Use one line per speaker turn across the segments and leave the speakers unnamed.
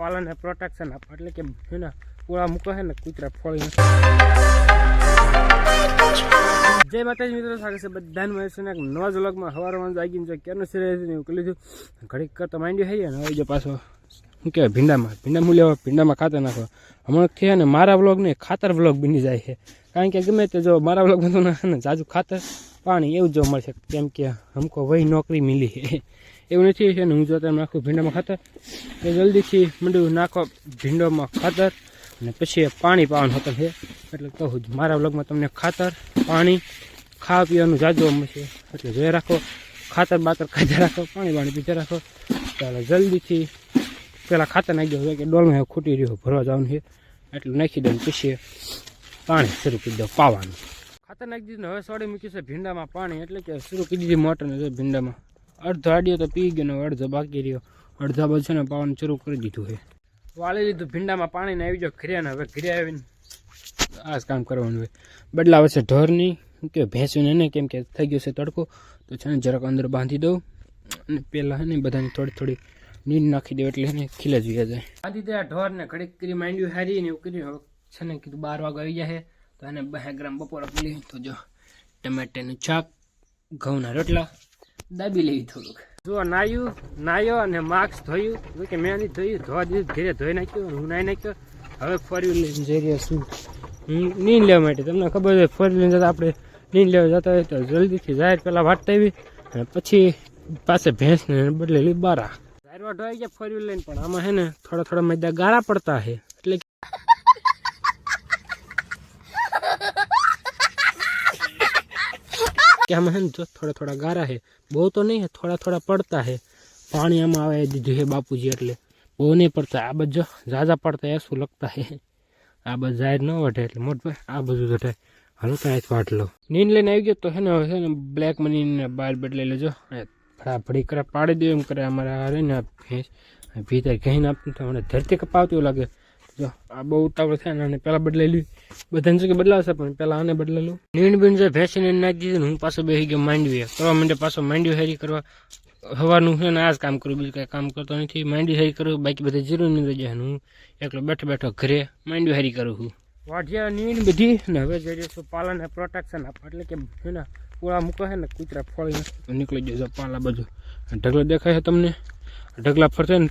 પાલનને protection આપે એટલે કે એના પૂળા મૂકો છે ને, કૂતરા ફોળી. જય માતાજી મિત્રો સાથે છે બધાને. મળે છે ને એક નવા વ્લોગમાં હવારમાં જાગીને જો ક્યારનું સિરિયસ ને એવું કરી લીધું. ઘડીક કરતા માંડ્યું થઈ ને હવે જો પાછો, શું કહેવાય, ભીંડામાં ભીંડા મૂલ્ય ભીંડામાં ખાતર નાખો હમણાં છે ને મારા વ્લોગ નહીં ખાતર વ્લોગ બની જાય છે. કારણ કે ગમે તે જો મારા વ્લોગમાં તો ના ને, જાજુ ખાતર પાણી એવું જોવા મળશે. કેમ કે હમકો વહી નોકરી મિલી. એવું નથી છે ને હું જો તમે નાખું ભીંડામાં ખાતર. એ જલ્દીથી મંડ્યું નાખો, ભીંડોમાં ખાતર અને પછી પાણી પાવાનું હોતું છે. એટલે કહું જ મારા વ્લોગમાં તમને ખાતર, પાણી, ખાવા પીવાનું જાજવા મળશે. એટલે જોઈ રાખો, ખાતર બાતર ખાધા રાખો, પાણી પાણી પીધા રાખો. ચાલો જલ્દીથી પેલા ખાતર નાખી દો કે ડોલમાં ખૂટી રહ્યો, ભરવા જવાનું છે. એટલે નાખી દઉં પછી પાણી શરૂ કરી દો, પાવાનું. ખાતર નાખી દીધું હવે સોડી મૂકી છે ભીંડામાં પાણી, એટલે કે શરૂ કરી દીધી મોટર ને જો ભીંડામાં. અડધો આડ્યો તો પી ગયો અડધો બાકી રહ્યો. અડધા છે ને પાવાનું શરૂ કરી દીધું છે. વાળી લીધું ભીંડામાં પાણી ને આવી જાવ ઘરે હવે ઘરે આવીને આ કામ કરવાનું હોય. બદલા વચ્ચે ઢોરની કે ભેંસુને ને કેમ કે થઈ ગયો છે તડકો. તો છે ને જરાક અંદર બાંધી દઉં. અને પહેલાં છે ને બધાને થોડી થોડી નીંદ નાખી દઉં એટલે એને ખીલે જ જાય. બાંધી દે આ ઢોરને, ઘડીક કરી માંડ્યું હારી ને એવું કર્યું. હવે છે ને કીધું બાર વાગે આવી જાય તો એને બે ગ્રામ બપોર પડી તો જો ટમેટાનું શાક, ઘઉંના રોટલા, દાબી લેવી થોડુંક. જો નાયું, નાયો અને માસ્ક ધોયું. કે મેં નહીં ધોયું, ધોવા દીધું, ઘેરે ધોઈ નાખ્યું, હું નાઈ નાખ્યો. હવે ફરી લઈને જઈ રહ્યા છું. નીંદ લેવા માટે. તમને ખબર છે ફરી લઈને જતા આપણે નીંદ લેવા જતા હોય તો જલ્દીથી જાહેર પહેલાં વાટતા આવી અને પછી પાસે ભેંસને બદલેલી બારા. જાહેર વાટો આવી ગયા ફરી લઈને, પણ આમાં છે ને થોડા થોડા મજા ગાળા પડતા છે એટલે કે આમાં હે ને જો થોડા થોડા ગારા છે બહુ તો નહીં હે, થોડા થોડા પડતા છે પાણી આમાં આવે દીધું છે બાપુજી એટલે. બહુ નહીં પડતા. આ બધું જો ઝાઝા પડતા એ શું લગતા છે આ બધું જાહેર ન વઢે એટલે મોટભાઈ આ બધું વઢે હાલો ત્યાં વાટ લો. નીંદ લઈને આવી ગયો તો હે ને હવે છે ને બ્લેક મની બાર બદલી લેજો. ફડાફડી કરે, પાડી દે એમ કરે અમારા હારે ને આ ભેંસ. ભીતર ઘઈને આપતું તો મને ધરતી કપાવતી એવું લાગે. જો, આ બહુ ઉતાવળ થાય ને પેલા પહેલાં બદલાયેલી બધાને શું કે બદલાવશે પણ પેલા આને બદલેલું નીણ બીણ જે ભેંસીને નાખી દીધું હું પાછો બેસી ગયો માંડવી કરવા માંડે પાછો માંડવી હેરી કરવા. હવાનું છે ને આ જ કામ કરું, બીજું કાંઈ કામ કરતો નથી. માંડવી હેરી કરું, બાકી બધા જીરું નહીં જાય હું એકલો બેઠો બેઠો ઘરે માંડવી હેરી કરું છું. વાઢિયા નીણ બધી ને હવે જઈ રહ્યો છું પાલાને પ્રોટેક્શન આપવા. એટલે કે છે ને, પૂળા મૂકો છે ને કૂતરા ફોળી નીકળી જશે પાલા બાજુ. ઢગલો દેખાય છે તમને? ઢગલા ફરશે ને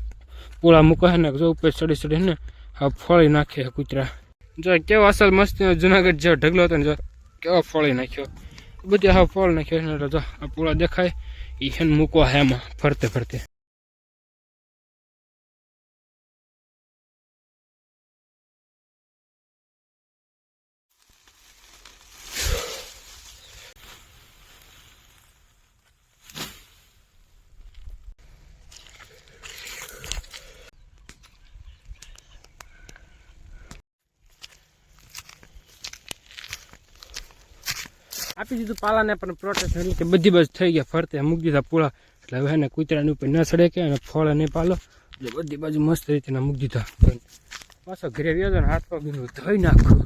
પૂળા મૂકો છે ને, જો ઉપર ચડી ચડી ને આ ફળી નાખે કૂતરા. જો કેવો અસલ મસ્ત જુનાગઢ જેવો ઢગલો હતો ને જો, કેવો ફળી નાખ્યો. બધી હા ફળ નાખ્યો જો આ પૂળા દેખાય એ હેન મૂકવા મૂકો છે એમાં ફરતે ફરતે. આપી દીધું પાલાને, પણ પ્રોટેક્શન એટલે કે બધી બાજુ થઈ ગયા, ફરતે મૂકી દીધા પૂળા. એટલે હવે એને કૂતરાની ઉપર ન સડે કે અને ફળ નહીં પાલો. એટલે બધી બાજુ મસ્ત રીતે મૂકી દીધા. પાછો ઘરે વ્યો ને હાથ પગ ધોઈ નાખું.